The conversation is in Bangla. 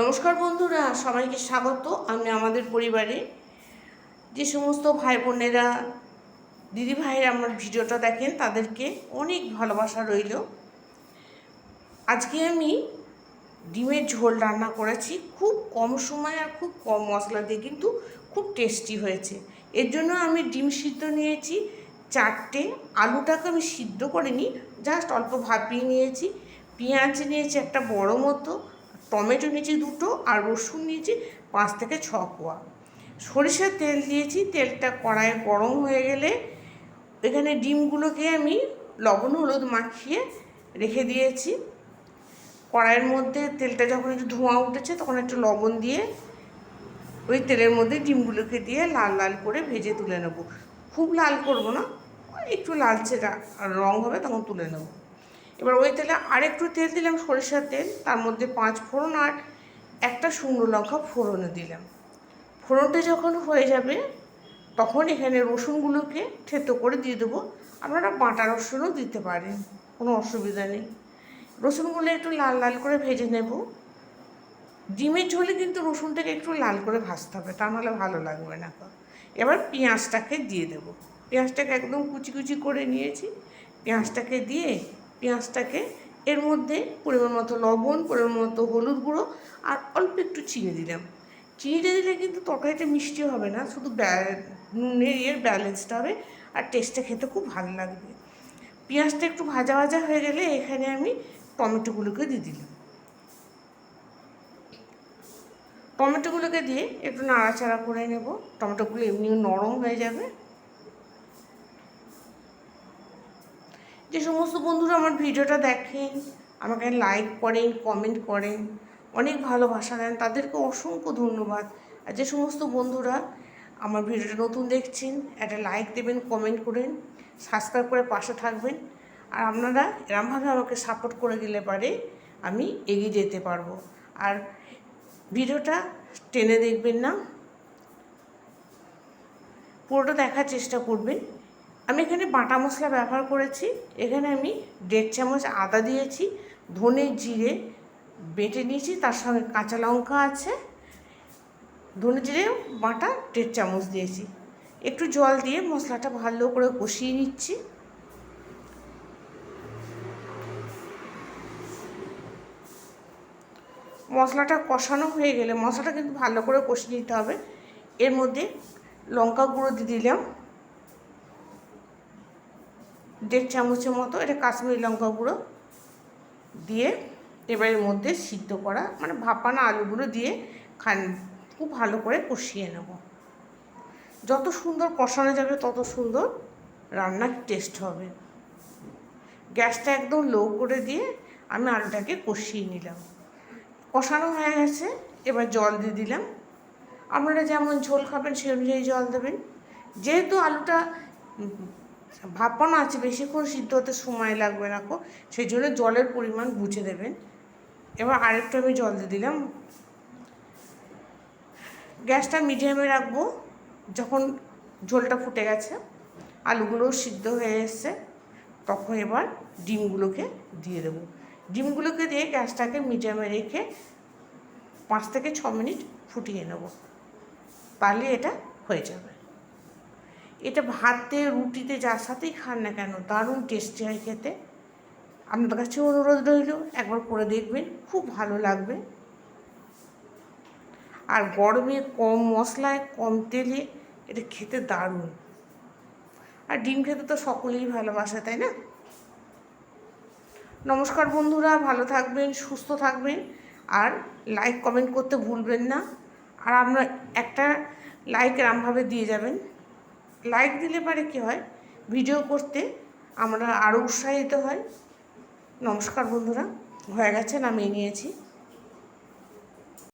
নমস্কার বন্ধুরা, সবাইকে স্বাগত। আমি আমাদের পরিবারে যে সমস্ত ভাই বোনেরা দিদি ভাইয়েরা আমার ভিডিওটা দেখেন, তাদেরকে অনেক ভালোবাসা রইল। আজকে আমি ডিমের ঝোল রান্না করেছি। খুব কম সময় আর খুব কম মশলা দিয়ে, কিন্তু খুব টেস্টি হয়েছে। এর জন্য আমি ডিম সিদ্ধ নিয়েছি, চারটে। আলুটাকে আমি সিদ্ধ করিনি জাস্ট অল্প ভাপিয়ে নিয়েছি। পেঁয়াজ নিয়েছি একটা বড় মতো। টমেটো নিয়েছি দুটো আর রসুন নিয়েছি পাঁচ থেকে ছ কোয়া। সরিষার তেল দিয়েছি, তেলটা কড়াইয়ে গরম হয়ে গেলে এখানে ডিমগুলোকে আমি লবণ, হলুদ মাখিয়ে রেখে দিয়েছি। কড়াইয়ের মধ্যে তেলটা যখন একটু ধোঁয়া উঠেছে তখন একটু লবণ দিয়ে ওই তেলের মধ্যে ডিমগুলোকে দিয়ে লাল লাল করে ভেজে তুলে নেব। খুব লাল করব না, একটু লালচে রা- হবে তখন তুলে নেব। এবার ওই তেলে আরেকটু তেল দিলাম, সরিষার তেল, তার মধ্যে পাঁচ ফোড়ন আর একটা শুকনো লঙ্কা ফোড়নে দিলাম। ফোড়নটা যখন হয়ে যাবে, তখন এখানে রসুনগুলোকে থেতো করে দিয়ে দেবো। আপনারা বাটা রসুনও দিতে পারেন, কোনো অসুবিধা নেই। রসুনগুলো একটু লাল লাল করে ভেজে নেব। ডিমের ঝোলে কিন্তু রসুনটাকে একটু লাল করে ভাজতে হবে, তা নাহলে ভালো লাগবে না। এবার পেঁয়াজটাকে দিয়ে দেবো। পেঁয়াজটাকে একদম কুচি কুচি করে নিয়েছি। পেঁয়াজটাকে দিয়ে পেঁয়াজটাকে এর মধ্যে পরিমাণ মতো লবণ, পরিমাণ মতো হলুদ গুঁড়ো আর অল্প একটু চিনি দিলাম। চিনিটা দিলে কিন্তু তরকারিটা মিষ্টি হবে না, শুধু নুনের ইয়ের ব্যালেন্সটা হবে আর টেস্টটা খেতে খুব ভালো লাগবে। পেঁয়াজটা একটু ভাজা ভাজা হয়ে গেলে এখানে আমি টমেটোগুলোকে দিয়ে দিলাম। টমেটোগুলোকে দিয়ে একটু নাড়াচাড়া করে নেব। টমেটোগুলো এমনি নরম হয়ে যাবে। যে সমস্ত বন্ধুরা আমার ভিডিওটা দেখেন আমাকে লাইক করেন কমেন্ট করেন, অনেক ভালোবাসা দেন, তাদেরকে অসংখ্য ধন্যবাদ। আর যে সমস্ত বন্ধুরা আমার ভিডিওটা নতুন দেখছেন, একটা লাইক দেবেন কমেন্ট করেন সাবস্ক্রাইব করে পাশে থাকবেন। আর আপনারা এরমভাবে আমাকে সাপোর্ট করে দিলে পারে আমি এগিয়ে যেতে পারব। আর ভিডিওটা টেনে দেখবেন না, পুরোটা দেখার চেষ্টা করবেন। আমি এখানে বাটা মশলা ব্যবহার করেছি। এখানে আমি দেড় চামচ আদা দিয়েছি, ধনে জিরে বেটে নিয়েছি, তার সঙ্গে কাঁচা লঙ্কা আছে। ধনে জিরে বাটা দেড় চামচ দিয়েছি। একটু জল দিয়ে মশলাটা ভালো করে কষিয়ে নিচ্ছি। মশলাটা কষানো হয়ে গেলে মশলাটা কিন্তু ভালো করে কষিয়ে নিতে হবে। এর মধ্যে লঙ্কা গুঁড়ো দিয়ে দিলাম। দেড় চামচের মতো, এটা কাশ্মীরি লঙ্কা গুঁড়ো দিয়ে এবার এর মধ্যে সিদ্ধ করা মানে ভাপানো আলুগুলো দিয়ে খান, খুব ভালো করে কষিয়ে নেব। যত সুন্দর কষানো যাবে, তত সুন্দর রান্নার টেস্ট হবে। গ্যাসটা একদম লো করে দিয়ে আমি আলুটাকে কষিয়ে নিলাম। কষানো হয়ে গেছে, এবার জল দিয়ে দিলাম। আপনারা যেমন ঝোল খাবেন, সেই অনুযায়ী জল দেবেন। যেহেতু আলুটা ভাপানো আছে, বেশিক্ষণ সিদ্ধ হতে সময় লাগবে না সেই জন্য জলের পরিমাণ বুঝে দেবেন। এবার আরেকটু আমি জল দিয়ে দিলাম। গ্যাসটা মিডিয়ামে রাখব, যখন ঝোলটা ফুটে গেছে, আলুগুলোও সিদ্ধ হয়ে এসছে, তখন এবার ডিমগুলোকে দিয়ে দেবো। ডিমগুলোকে দিয়ে গ্যাসটাকে মিডিয়ামে রেখে পাঁচ থেকে ছ মিনিট ফুটিয়ে নেব। তাহলে এটা হয়ে যাবে। এটা ভাতে, রুটিতে যার সাথেই খান না কেন, দারুণ টেস্টি হয় খেতে। আপনাদের কাছে অনুরোধ রইল, একবার করে দেখবেন, খুব ভালো লাগবে। আর গরমে কম মশলায়, কম তেলে এটা খেতে দারুণ। আর ডিম খেতে তো সকলেই ভালোবাসে, তাই না? নমস্কার বন্ধুরা, ভালো থাকবেন, সুস্থ থাকবেন। আর লাইক কমেন্ট করতে ভুলবেন না। আর আপনার একটা লাইক এরমভাবে দিয়ে যাবেন। লাইক দিলে পারে কি হয়? ভিডিও করতে আমরা আরও উৎসাহিত হয়। নমস্কার বন্ধুরা, হয়ে গেছে, নামিয়ে নিয়েছি।